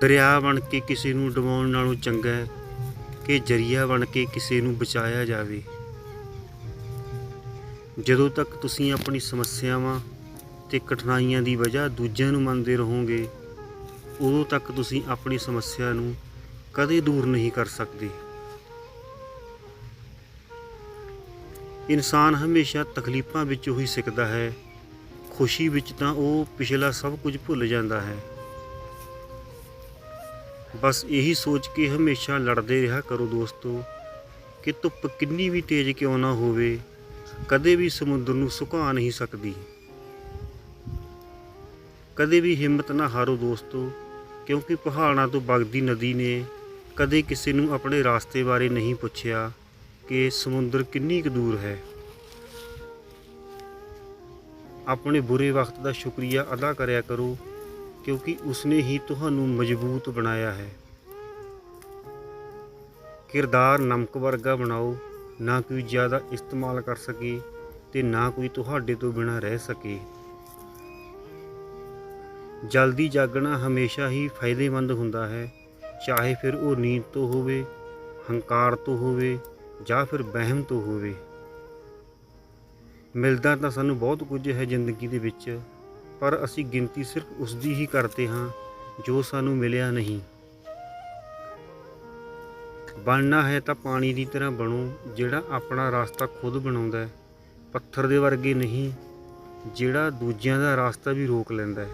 ਦਰਿਆ ਬਣ ਕੇ ਕਿਸੇ ਨੂੰ ਡੁਬਾਉਣ ਨਾਲੋਂ ਚੰਗਾ ਹੈ ਕਿ ਜਰੀਆ ਬਣ ਕੇ ਕਿਸੇ ਨੂੰ ਬਚਾਇਆ ਜਾਵੇ। ਜਦੋਂ ਤੱਕ ਤੁਸੀਂ ਆਪਣੀ ਸਮੱਸਿਆਵਾਂ ਤੇ ਕਠਿਨਾਈਆਂ ਦੀ ਵਜ੍ਹਾ ਦੂਜਿਆਂ ਨੂੰ ਮੰਨਦੇ ਰਹੋਗੇ, ਉਦੋਂ ਤੱਕ ਤੁਸੀਂ ਆਪਣੀ ਸਮੱਸਿਆ ਨੂੰ ਕਦੇ ਦੂਰ ਨਹੀਂ ਕਰ ਸਕਦੇ। ਇਨਸਾਨ ਹਮੇਸ਼ਾ ਤਕਲੀਫਾਂ ਵਿੱਚੋਂ ਹੀ ਸਿੱਖਦਾ ਹੈ, ਖੁਸ਼ੀ ਵਿੱਚ ਤਾਂ ਉਹ ਪਿਛਲਾ ਸਭ ਕੁਝ ਭੁੱਲ ਜਾਂਦਾ ਹੈ। ਬਸ ਇਹੀ ਸੋਚ ਕੇ ਹਮੇਸ਼ਾ ਲੜਦੇ ਰਿਹਾ ਕਰੋ ਦੋਸਤੋ, ਕਿ ਧੁੱਪ ਕਿੰਨੀ ਵੀ ਤੇਜ਼ ਕਿਉਂ ਨਾ ਹੋਵੇ, ਕਦੇ ਵੀ ਸਮੁੰਦਰ ਨੂੰ ਸੁਕਾ ਨਹੀਂ ਸਕਦੀ। ਕਦੇ ਵੀ ਹਿੰਮਤ ਨਾ ਹਾਰੋ ਦੋਸਤੋ, ਕਿਉਂਕਿ ਪਹਾੜਾਂ ਤੋਂ ਵਗਦੀ ਨਦੀ ਨੇ ਕਦੇ ਕਿਸੇ ਨੂੰ ਆਪਣੇ ਰਾਸਤੇ ਬਾਰੇ ਨਹੀਂ ਪੁੱਛਿਆ ਕਿ ਸਮੁੰਦਰ ਕਿੰਨੀ ਕੁ ਦੂਰ ਹੈ। ਆਪਣੇ ਬੁਰੇ ਵਕਤ ਦਾ ਸ਼ੁਕਰੀਆ ਅਦਾ ਕਰਿਆ ਕਰੋ ਕਿਉਂਕਿ ਉਸਨੇ ਹੀ ਤੁਹਾਨੂੰ ਮਜ਼ਬੂਤ ਬਣਾਇਆ ਹੈ। ਕਿਰਦਾਰ ਨਮਕ ਵਰਗਾ ਬਣਾਓ, ਨਾ ਕੋਈ ਜ਼ਿਆਦਾ ਇਸਤੇਮਾਲ ਕਰ ਸਕੇ ਤੇ ਨਾ ਕੋਈ ਤੁਹਾਡੇ ਤੋਂ ਬਿਨਾਂ ਰਹਿ ਸਕੇ। ਜਲਦੀ ਜਾਗਣਾ ਹਮੇਸ਼ਾ ਹੀ ਫਾਇਦੇਮੰਦ ਹੁੰਦਾ ਹੈ, ਚਾਹੇ ਫਿਰ ਉਹ ਨੀਂਦ ਤੋਂ ਹੋਵੇ, ਹੰਕਾਰ ਤੋਂ ਹੋਵੇ ਜਾਂ ਫਿਰ ਵਹਿਮ ਤੋਂ ਹੋਵੇ। ਮਿਲਦਾ ਤਾਂ ਸਾਨੂੰ ਬਹੁਤ ਕੁਝ ਹੈ ਜ਼ਿੰਦਗੀ ਦੇ ਵਿੱਚ। ਪਰ ਅਸੀਂ ਗਿਣਤੀ ਸਿਰਫ ਉਸ ਦੀ ਹੀ ਕਰਦੇ ਹਾਂ ਜੋ ਸਾਨੂੰ ਮਿਲਿਆ ਨਹੀਂ। ਬਣਨਾ ਹੈ ਤਾਂ ਪਾਣੀ ਦੀ ਤਰ੍ਹਾਂ ਬਣੋ, ਜਿਹੜਾ ਆਪਣਾ ਰਸਤਾ ਖੁਦ ਬਣਾਉਂਦਾ ਹੈ। ਪੱਥਰ ਦੇ ਵਰਗੇ ਨਹੀਂ, ਜਿਹੜਾ ਦੂਜਿਆਂ ਦਾ ਰਸਤਾ ਵੀ ਰੋਕ ਲੈਂਦਾ ਹੈ।